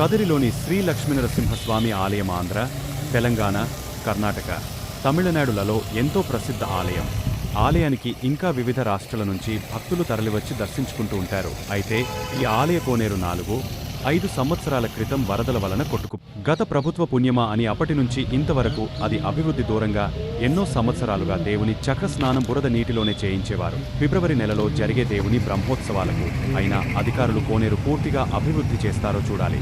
కదిరిలోని శ్రీ లక్ష్మీనరసింహస్వామి ఆలయం ఆంధ్ర తెలంగాణ కర్ణాటక తమిళనాడులలో ఎంతో ప్రసిద్ధ ఆలయం. ఆలయానికి ఇంకా వివిధ రాష్ట్రాల నుంచి భక్తులు తరలివచ్చి దర్శించుకుంటూ ఉంటారు. అయితే ఈ ఆలయ కోనేరు నాలుగు ఐదు సంవత్సరాల క్రితం వరదల వలన కొట్టుకు గత ప్రభుత్వ పుణ్యమా అని అప్పటి నుంచి ఇంతవరకు అది అభివృద్ధి దూరంగా ఎన్నో సంవత్సరాలుగా దేవుని చక్రస్నానం బురద నీటిలోనే చేయించేవారు. ఫిబ్రవరి నెలలో జరిగే దేవుని బ్రహ్మోత్సవాలకు అయినా అధికారులు కోనేరు పూర్తిగా అభివృద్ధి చేస్తారో చూడాలి.